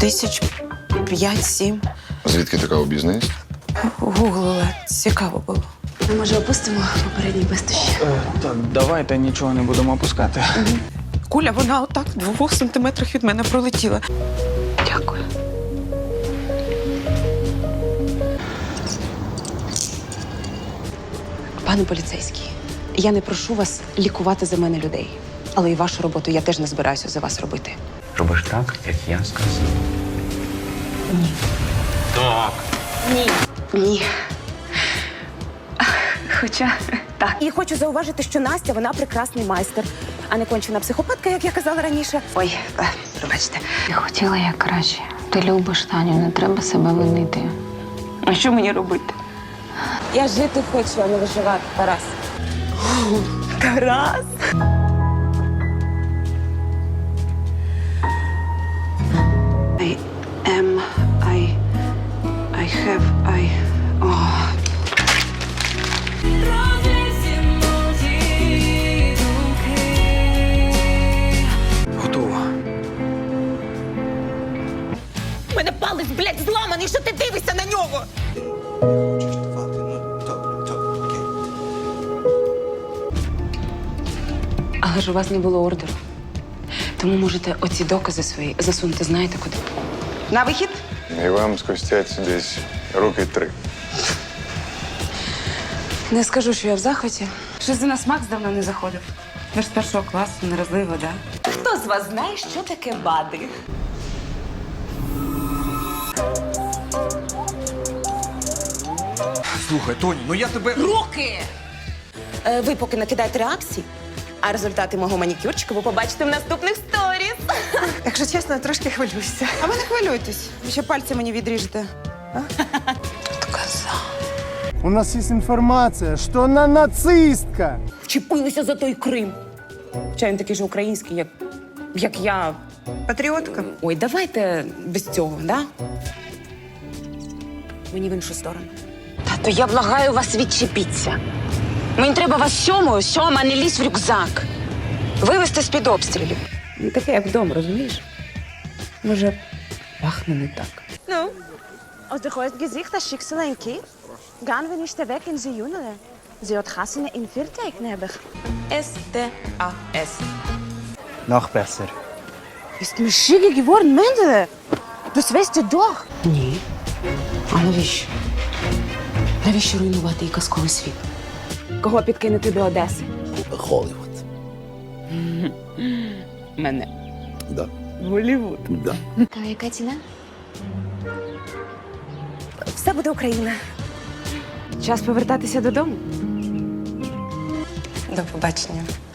тисяч п'ять-сім. Звідки така обізнаність? Гуглила. Цікаво було. Ми, може, опустимо попередні пестощі? Е, так, давайте нічого не будемо опускати. Куля, вона отак в двох сантиметрах від мене пролетіла. Дякую. Пане поліцейський, я не прошу вас лікувати за мене людей. Але і вашу роботу я теж не збираюся за вас робити. Робиш так, як я сказав. Ні. Так. Ні. Ні. Хоча так. І хочу зауважити, що Настя вона прекрасний майстер, а не кончена психопатка, як я казала раніше. Ой, е, пробачте. Ти хотіла як краще. Ти любиш Таню, не треба себе винити. А що мені робити? Я жити хочу, а не виживати, Тарас. Тарас? Am, I, I have, I... О, Готово. У мене палець, блядь, зламаний, що ти дивишся на нього? але ж у вас не було ордеру. Тому можете оці докази свої засунути знаєте куди. На вихід? І вам скостять десь роки три. Не скажу, що я в захваті. Щось за нас Макс давно не заходив. Ми ж з першого класу, неразлива, да? Хто з вас знає, що таке бади? Слухай, Тоні, ну я тебе. Руки! Е, ви поки накидайте реакції, а результати мого манікюрчика ви побачите в наступних сторіс. Якщо чесно, я трошки хвилююся. А ви не хвилюйтесь. Ви ще пальці мені відріжете. У нас есть информация, что она нацистка. Вчепилися за той Крим. Хоча він такий же український, як, як я. Патріотка. Ой, давайте без цього, да? Мені в іншу сторону. Тато, я благаю вас відчепіться. Мені треба вас сьомою, сьома не лізь в рюкзак. Вивезти з-під обстрілів. Не таке, як вдома, розумієш? Може, пахне не так. Ну? Als de groot gezicht als Schicksalenki, gaan we niet weg in de jungle. Ze had gassen in Viertijk hebben. С-Т-А-С. Noch besser. Ist mir schicke geworden, Mendele. Das weißt du doch. Ні. А навіщо? Навіщо руйнувати і казковий світ? Кого підкинути до Одеси? Голлівуд. Мене. Да. Голівуд. Да. А яка ціна? Все буде Україна. Час повертатися додому. До побачення.